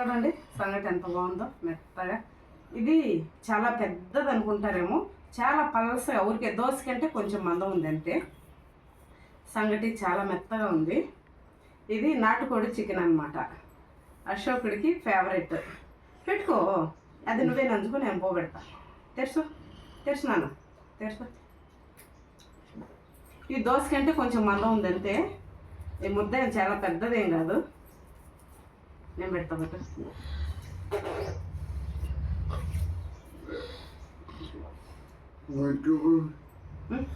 చూడండి సంగటి ఎంత బాగుందో మెత్తగా. ఇది చాలా పెద్దది అనుకుంటారేమో. చాలా పలసగా ఊరికే దోశ కంటే కొంచెం మందం ఉంది అంతే. సంగటి చాలా మెత్తగా ఉంది. ఇది నాటుకోడి చికెన్ అన్నమాట. అశోకుడికి ఫేవరెట్. పెట్టుకో. అది నువ్వే నంచుకో నేను పోగొడతా. తెరుసు. తెరుసు నాన్న. తెరుసు. ఈ దోశ కంటే కొంచెం మందం ఉంది అంతే. ఈ ముద్ద చాలా పెద్దదేం కాదు. నేను పెడతా పెట్టు ఉం?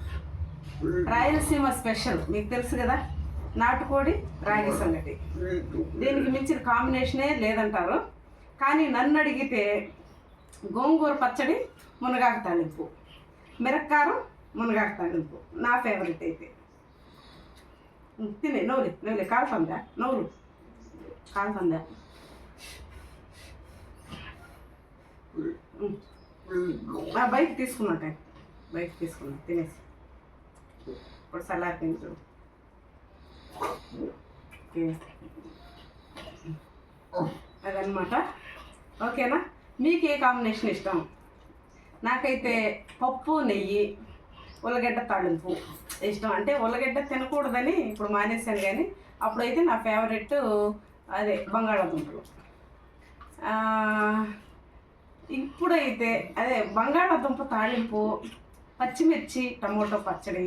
రాయలసీమ స్పెషల్ మీకు తెలుసు కదా? నాటుకోడి రాగి సంగటి. దీనికి మించిన కాంబినేషనే లేదంటారు. కానీ నన్ను అడిగితే గోంగూర పచ్చడి మునగాకు తాలింపు. మిరక్కారం మునగాకు తాలింపు. నా ఫేవరెట్ అయితే. తినే నవ్వులే నవ్వులే కాల్పందా నవ్వులు కాల్పందా ఆ బైక్ టైం బైక్ తీసుకున్నా తినేసి ఇప్పుడు సలాపింది తింటు అదనమాట ఓకేనా మీకు ఏ కాంబినేషన్ ఇష్టం నాకైతే పప్పు నెయ్యి ఉల్లగడ్డ తాళింపు ఇష్టం అంటే ఉల్లగడ్డ తినకూడదని ఇప్పుడు మానేశాను కానీ అప్పుడైతే నా ఫేవరెట్ అదే బంగాళాదుంపలు. ఇప్పుడైతే అదే బంగాళాదుంప తాళింపు పచ్చిమిర్చి టమోటో పచ్చడి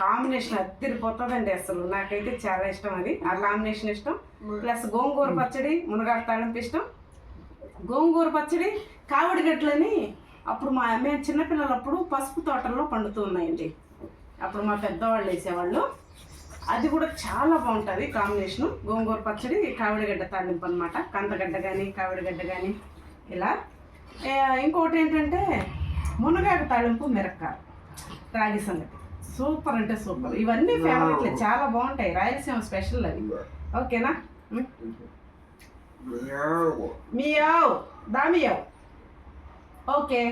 కాంబినేషన్ అద్దరిపోతుందండి అసలు. నాకైతే చాలా ఇష్టం అది. ఆ కాంబినేషన్ ఇష్టం. ప్లస్ గోంగూర పచ్చడి మునగాకు తాళింపు ఇష్టం. గోంగూర పచ్చడి కావిడి గట్లని అప్పుడు మా మేము చిన్నపిల్లలప్పుడు పసుపు తోటల్లో పండుతూ ఉన్నాయండి. అప్పుడు మా పెద్దవాళ్ళు వేసేవాళ్ళు. అది కూడా చాలా బాగుంటుంది కాంబినేషన్. గోంగూర పచ్చడి కావిడిగడ్డ తాలింపు అనమాట కందగడ్డ కానీ కావిడిగడ్డ కానీ ఇలా. ఇంకోటి ఏంటంటే మునగాకు తాలింపు మిరక్కాయ రాగి సంగతి సూపర్ అంటే సూపర్. ఇవన్నీ ఫేవరెట్లే చాలా బాగుంటాయి. రాయలసీమ స్పెషల్ అవి. ఓకేనా? మియావ్ దామియావ్ ఓకే.